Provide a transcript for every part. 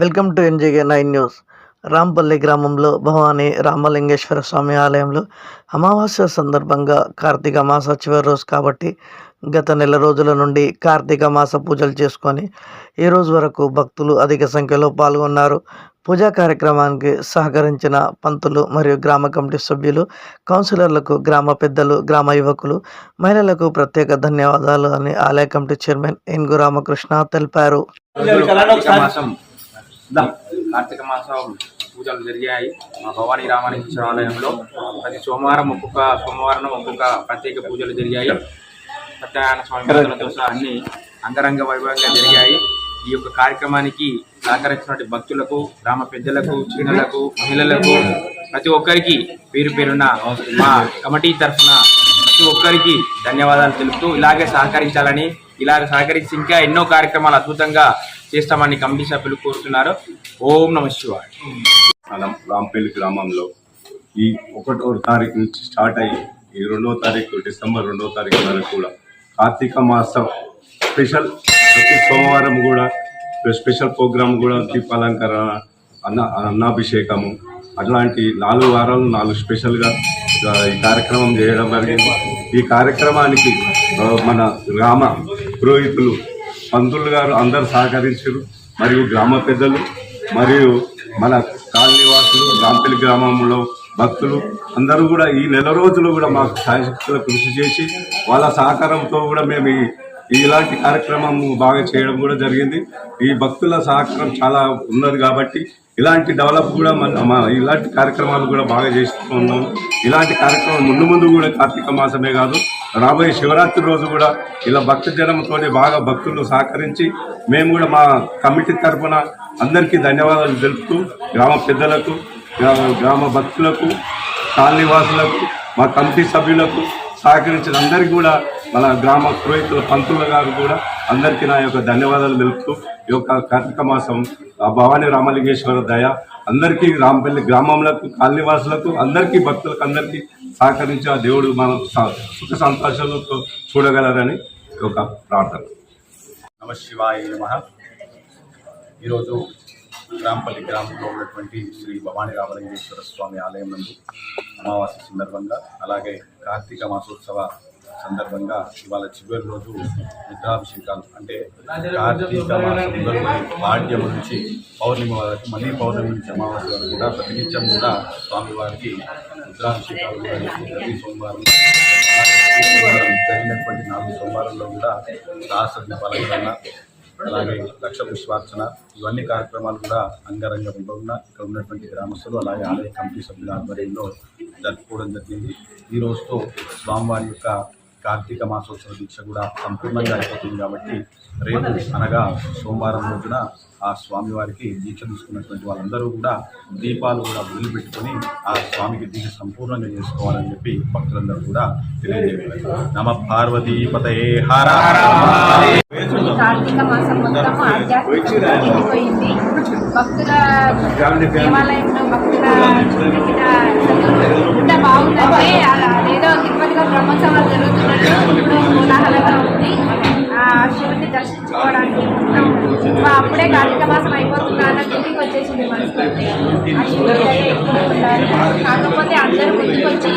Welcome to NGK nine news. Rampalli గ్రామంలో భవానీ రామలింగేశ్వర స్వామి ఆలయంలో అమావాస్య సందర్భంగా కార్తీక మాస చివరి రోజు కాబట్టి గత నెల రోజుల నుండి కార్తీక మాస పూజలు చేసుకొని ఈ రోజు వరకు భక్తులు అధిక సంఖ్యలో పాల్గొన్నారు. పూజా కార్యక్రమానికి సహకరించిన పంతులు మరియు గ్రామ కమిటీ సభ్యులు కౌన్సిలర్లకు గ్రామ పెద్దలు గ్రామ యువకులు మహిళలకు ప్రత్యేక ధన్యవాదాలు అని ఆలయ కమిటీ చైర్మన్ ఎన్గు రామకృష్ణ తెలిపారు. కార్తీక మాసం పూజలు జరిగాయి. మా భవానీ రామానేశ్వర ఆలయంలో ప్రతి సోమవారం ఒక్కొక్క సోమవారం ఒక్కొక్క ప్రత్యేక పూజలు జరిగాయి. సత్యనారాయణ స్వామి అన్ని అంగరంగ వైభవంగా జరిగాయి. ఈ యొక్క కార్యక్రమానికి సహకరించినటువంటి భక్తులకు గ్రామ పెద్దలకు చిన్నలకు మహిళలకు ప్రతి ఒక్కరికి పేరు పేరున మా కమిటీ తరఫున ప్రతి ఒక్కరికి ధన్యవాదాలు తెలుపుతూ ఇలాగే సహకరించాలని ఇలాగ సహకరించి ఇంకా ఎన్నో కార్యక్రమాలు అద్భుతంగా చేస్తామని కమిటీ సభ్యులు కోరుతున్నారు. ఓం నమ శివాయ. మనం రాంపల్లి గ్రామంలో ఈ ఒకటో తారీఖు నుంచి స్టార్ట్ అయ్యి ఈ రెండవ తారీఖు డిసెంబర్ రెండవ తారీఖు వరకు కూడా కార్తీక మాసం స్పెషల్ ప్రతి సోమవారం కూడా స్పెషల్ ప్రోగ్రామ్ కూడా దీపాలంకరణ అన్న అన్నాభిషేకము. అట్లాంటి నాలుగు వారాలు నాలుగు స్పెషల్గా ఈ కార్యక్రమం చేయడం జరిగింది. ఈ కార్యక్రమానికి మన గ్రామ పురోహితులు పంతులు గారు అందరు సహకరించారు. మరియు గ్రామ పెద్దలు మరియు మన కాలనీవాసులు రాంపల్లి గ్రామంలో భక్తులు అందరూ కూడా ఈ నెల రోజులు కూడా మాకు సాయశక్తులు కృషి చేసి వాళ్ళ సహకారంతో కూడా మేము ఈ ఇలాంటి కార్యక్రమం బాగా చేయడం కూడా జరిగింది. ఈ భక్తుల సహకారం చాలా ఉన్నది కాబట్టి ఇలాంటి డెవలప్ కూడా మన మా ఇలాంటి కార్యక్రమాలు కూడా బాగా చేస్తున్నాం ఇలాంటి కార్యక్రమం ముందు ముందు కూడా కార్తీక మాసమే కాదు రాబోయే శివరాత్రి రోజు కూడా ఇలా భక్త జనంతో బాగా భక్తులు సహకరించి మేము కూడా మా కమిటీ తరఫున అందరికీ ధన్యవాదాలు తెలుపుతూ గ్రామ పెద్దలకు గ్రామ గ్రామ భక్తులకు కాలనీవాసులకు మా కమిటీ సభ్యులకు సహకరించిన అందరికీ కూడా మన గ్రామ పురోహితుల పంతుల గారు కూడా అందరికీ నా యొక్క ధన్యవాదాలు తెలుపుతూ ఈ యొక్క కార్తీక మాసం భవానీ రామలింగేశ్వర దయ అందరికీ రాంపల్లి గ్రామంలకు కాలనీవాసులకు అందరికీ భక్తులకు అందరికీ సహకరించి ఆ దేవుడు మనం స- సుఖ సంతోషాలతో చూడగలరని ఒక ప్రార్థన. నమ శివాయ నమ. ఈరోజు గ్రాంపల్లి గ్రామంలో ఉన్నటువంటి శ్రీ భవానీ రామలింగేశ్వర స్వామి ఆలయం నందు అమావాస్య సందర్భంగా అలాగే కార్తీక మాసోత్సవ సందర్భంగా ఇవాళ చివరి రోజు రుద్రాభిషేకాలు. అంటే కార్తీక మాసం పాడ్యం నుంచి పౌర్ణమి వరకు మళ్ళీ పౌర్ణమి నుంచి అమావాస్య వరకు కూడా ప్రతినిత్యం కూడా స్వామివారికి రుద్రాభిషేకాలు కూడా ప్రతి సోమవారం జరిగినటువంటి నాలుగు సోమవారంలో కూడా రాష్ట్ర బలగరణ అలాగే లక్ష పుష్పార్చన ఇవన్నీ కార్యక్రమాలు కూడా అంగరంగ వైభవంగా ఇక్కడ ఉన్నటువంటి గ్రామస్తులు అలాగే ఆలయ కమిటీ సభ్యుల ఆధ్వర్యంలో జరుపుకోవడం జరిగింది. ఈ రోజుతో స్వామివారి యొక్క కార్తీక మాసోత్సవ దీక్ష కూడా సంపూర్ణంగా అయిపోతుంది కాబట్టి రేపు అనగా సోమవారం రోజున ఆ స్వామివారికి దీక్ష తీసుకున్నటువంటి వాళ్ళందరూ కూడా దీపాలు కూడా వదిలిపెట్టుకొని ఆ స్వామికి దీక్ష సంపూర్ణంగా చేసుకోవాలని చెప్పి భక్తులందరూ కూడా తెలియజేయారు నమ పార్వతీపతయే హర కార్తీక మాసం మొత్తం ఆధ్యాత్మికంగా నిండిపోయింది భక్తుల దేవాలయంలో భక్తుల ఇంత ఎంత బాగుందంటే అదేదో ఏదో తిరుపతిలో బ్రహ్మోత్సవాలు జరుగుతున్నట్టు ఇప్పుడు కోలాహలంగా ఉంది. ఆ శివుని దర్శించుకోవడానికి మొత్తం మా అప్పుడే కార్తీక మాసం అయిపోతుందా అన్న ఫీలింగ్ వచ్చేసింది మనసుకి ఆ ఎక్కువ కాకపోతే అందరూ ముందుకు వచ్చి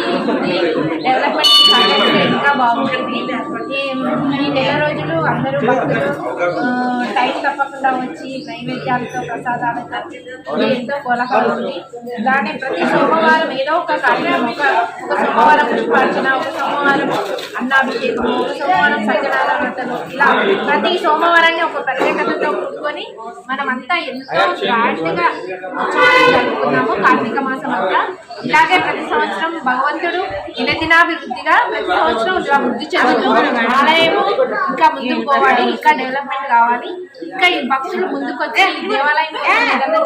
డెవలప్మెంట్ ఇంకా బాగుంటుంది. ఈ నెల అందరూ భక్తులు. టైం తప్పకుండా వచ్చి నైవేద్యాలతో ప్రసాదాలతో ఎంతో కోలాహలం ఉంది ఇలానే ప్రతి సోమవారం ఏదో ఒక కార్యక్రమం ఒక ఒక సోమవారం పుష్పార్చన ఒక సోమవారం అన్నాభిషేకం ఒక సోమవారం సజ్జనాల వంటలు ఇలా ప్రతి సోమవారాన్ని ఒక ప్రత్యేకతతో కూడుకొని మనమంతా ఎంతో గ్రాండ్గా జరుపుకున్నాము కార్తీక మాసం అంతా. ఇలాగే ప్రతి సంవత్సరం భగవంతుడు దినదినాభివృద్ధిగా ప్రతి సంవత్సరం ఇలా వృద్ధి చెందుతూ ఆలయము ఇంకా ముందుకు పోవాలి ఇంకా డెవలప్మెంట్ కావాలి. ఇంకా ఈ భక్తులు ముందుకు వచ్చి ఈ దేవాలయం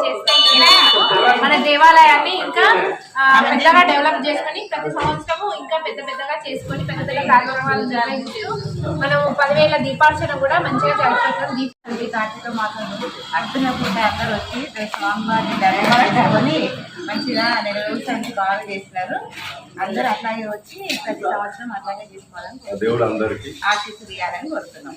చేస్తే మన దేవాలయాన్ని ఇంకా పెద్దగా డెవలప్ చేసుకొని ప్రతి సంవత్సరము ఇంకా పెద్ద పెద్దగా చేసుకొని పెద్ద పెద్ద కార్యక్రమాలు నిర్వహిస్తూ మనం పదివేల దీపార్చన కూడా మంచిగా జరుపుకుంటాం. దీప కార్తీక మాసంలో అర్జున పూట అందరూ వచ్చి స్వామివారిని దర్శించుకొని మంచిగా నెల రోజులు బాగా చేసినారు. అందరూ అట్లాగే వచ్చి ప్రతి సంవత్సరం అట్లాగే చేసుకోవాలని దేవుడు అందరికీ ఆశీస్సులు ఇవ్వాలని కోరుతున్నాం.